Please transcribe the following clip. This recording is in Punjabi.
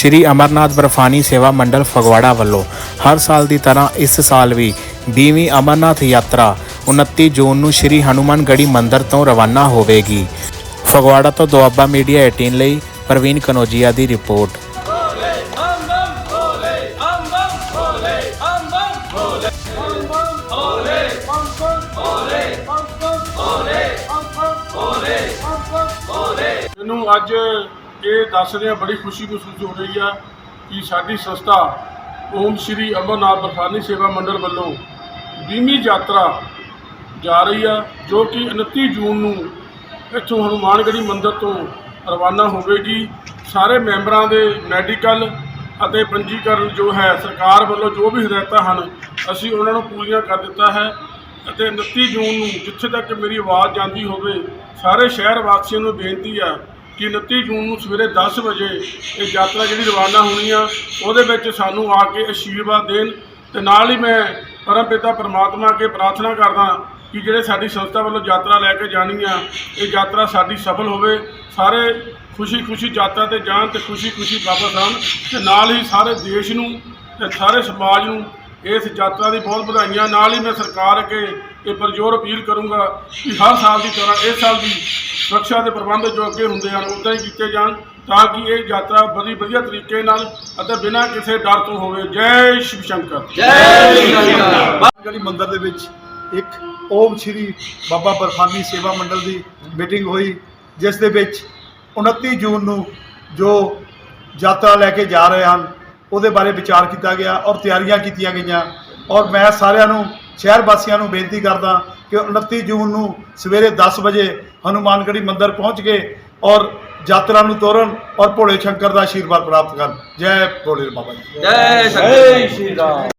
ਸ਼੍ਰੀ ਅਮਰਨਾਥ ਬਰਫਾਨੀ ਸੇਵਾ ਮੰਡਲ ਫਗਵਾੜਾ ਵੱਲੋਂ ਹਰ ਸਾਲ ਦੀ ਤਰ੍ਹਾਂ ਇਸ ਸਾਲ ਵੀ 20ਵੀਂ ਅਮਰਨਾਥ ਯਾਤਰਾ 29 ਜੂਨ ਨੂੰ ਸ਼੍ਰੀ ਹਨੂਮਾਨਗੜੀ ਮੰਦਿਰ ਤੋਂ ਰਵਾਨਾ ਹੋਵੇਗੀ। ਫਗਵਾੜਾ ਤੋਂ ਦੁਆਬਾ ਮੀਡੀਆ 18 ਲਈ ਪ੍ਰਵੀਨ ਕਨੋਜੀਆ ਦੀ ਰਿਪੋਰਟ। ਮੈਨੂੰ ਅੱਜ ਇਹ ਦੱਸ ਰਿਹਾ, ਬੜੀ ਖੁਸ਼ੀ ਮਹਿਸੂਸ ਹੋ ਰਹੀ ਆ ਕਿ ਸਾਡੀ ਸੰਸਥਾ ਓਮ ਸ਼੍ਰੀ ਅਮਰਨਾਥ ਬਰਫਾਨੀ ਸੇਵਾ ਮੰਡਲ ਵੱਲੋਂ 20ਵੀਂ ਯਾਤਰਾ ਜਾ ਰਹੀ ਆ, ਜੋ ਕਿ 29 ਜੂਨ ਨੂੰ ਇੱਥੋਂ ਹਨੂਮਾਨਗੜੀ ਮੰਦਿਰ ਤੋਂ ਰਵਾਨਾ ਹੋਵੇਗੀ। ਸਾਰੇ ਮੈਂਬਰਾਂ ਦੇ ਮੈਡੀਕਲ ਅਤੇ ਪੰਜੀਕਰਨ ਜੋ ਹੈ, ਸਰਕਾਰ ਵੱਲੋਂ ਜੋ ਵੀ ਹਦਾਇਤਾਂ ਹਨ, ਅਸੀਂ ਉਹਨਾਂ ਨੂੰ ਪੂਰੀਆਂ ਕਰ ਦਿੱਤਾ ਹੈ ਅਤੇ 29 ਜੂਨ ਨੂੰ ਜਿੱਥੇ ਤੱਕ ਮੇਰੀ ਆਵਾਜ਼ ਜਾਂਦੀ ਹੋਵੇ, ਸਾਰੇ ਸ਼ਹਿਰ ਵਾਸੀਆਂ ਨੂੰ ਬੇਨਤੀ ਆ ਕਿ 29 ਜੂਨ ਨੂੰ ਸਵੇਰੇ 10 ਵਜੇ ਇਹ ਯਾਤਰਾ ਜਿਹੜੀ ਰਵਾਨਾ ਹੋਣੀ ਆ, ਉਹਦੇ ਵਿੱਚ ਸਾਨੂੰ ਆ ਕੇ ਆਸ਼ੀਰਵਾਦ ਦੇਣ ਤੇ ਨਾਲ ਹੀ ਮੈਂ ਪਰਮਪਿਤਾ ਪਰਮਾਤਮਾ ਅੱਗੇ ਪ੍ਰਾਰਥਨਾ ਕਰਦਾ ਕਿ ਜਿਹੜੇ ਸਾਡੀ ਸੰਸਥਾ ਵੱਲੋਂ ਯਾਤਰਾ ਲੈ ਕੇ ਜਾਣੀ ਆ, ਇਹ ਯਾਤਰਾ ਸਾਡੀ ਸਫਲ ਹੋਵੇ, ਸਾਰੇ ਖੁਸ਼ੀ ਖੁਸ਼ੀ ਯਾਤਰਾ ਤੇ ਜਾਣ ਤੇ ਖੁਸ਼ੀ ਖੁਸ਼ੀ ਵਾਪਸ ਆਉਣ ਤੇ ਨਾਲ ਹੀ ਸਾਰੇ ਦੇਸ਼ ਨੂੰ ਤੇ ਸਾਰੇ ਸਮਾਜ ਨੂੰ ਇਸ ਯਾਤਰਾ ਦੀ ਬਹੁਤ ਵਧਾਈਆਂ। ਨਾਲ ਹੀ ਮੈਂ ਸਰਕਾਰ ਅੱਗੇ ਇਹ ਪਰਜੋਰ ਅਪੀਲ ਕਰੂੰਗਾ ਕਿ ਹਰ ਸਾਲ ਦੀ ਤਰ੍ਹਾਂ ਇਸ ਸਾਲ ਵੀ ਸੁਰੱਖਿਆ ਦੇ ਪ੍ਰਬੰਧ ਜੋ ਅੱਗੇ ਹੁੰਦੇ ਹਨ ਉਦਾਂ ਹੀ ਕੀਤੇ ਜਾਣ ਤਾਂ ਕਿ ਇਹ ਯਾਤਰਾ ਬੜੀ ਵਧੀਆ ਤਰੀਕੇ ਨਾਲ ਅਤੇ ਬਿਨਾਂ ਕਿਸੇ ਡਰ ਤੋਂ ਹੋਵੇ। ਜੈ ਸ਼ਿਵ ਸ਼ੰਕਰ। ਗੜੀ ਮੰਦਿਰ ਦੇ ਵਿੱਚ ਇੱਕ ਓਮ ਸ਼੍ਰੀ ਬਾਬਾ ਬਰਫਾਨੀ ਸੇਵਾ ਮੰਡਲ ਦੀ ਮੀਟਿੰਗ ਹੋਈ ਜਿਸ ਦੇ ਵਿੱਚ 29 ਜੂਨ ਨੂੰ ਜੋ ਯਾਤਰਾ ਲੈ ਕੇ ਜਾ ਰਹੇ ਹਨ ਉਹਦੇ ਬਾਰੇ ਵਿਚਾਰ ਕੀਤਾ ਗਿਆ ਔਰ ਤਿਆਰੀਆਂ ਕੀਤੀਆਂ ਗਈਆਂ। ਔਰ ਮੈਂ ਸਾਰਿਆਂ ਨੂੰ ਸ਼ਹਿਰ ਵਾਸੀਆਂ ਨੂੰ ਬੇਨਤੀ ਕਰਦਾ ਕਿ 29 ਜੂਨ ਨੂੰ ਸਵੇਰੇ 10 ਵਜੇ ਹਨੂਮਾਨਗੜੀ ਮੰਦਿਰ ਪਹੁੰਚ ਕੇ ਔਰ ਯਾਤਰਾ ਨੂੰ ਤੋਰਨ ਔਰ ਭੋਲੇ ਸ਼ੰਕਰ ਦਾ ਆਸ਼ੀਰਵਾਦ ਪ੍ਰਾਪਤ ਕਰਨ। ਜੈ ਭੋਲੇ ਬਾਬਾ ਜੀ। ਜੈ ਸ਼ੰਕਰ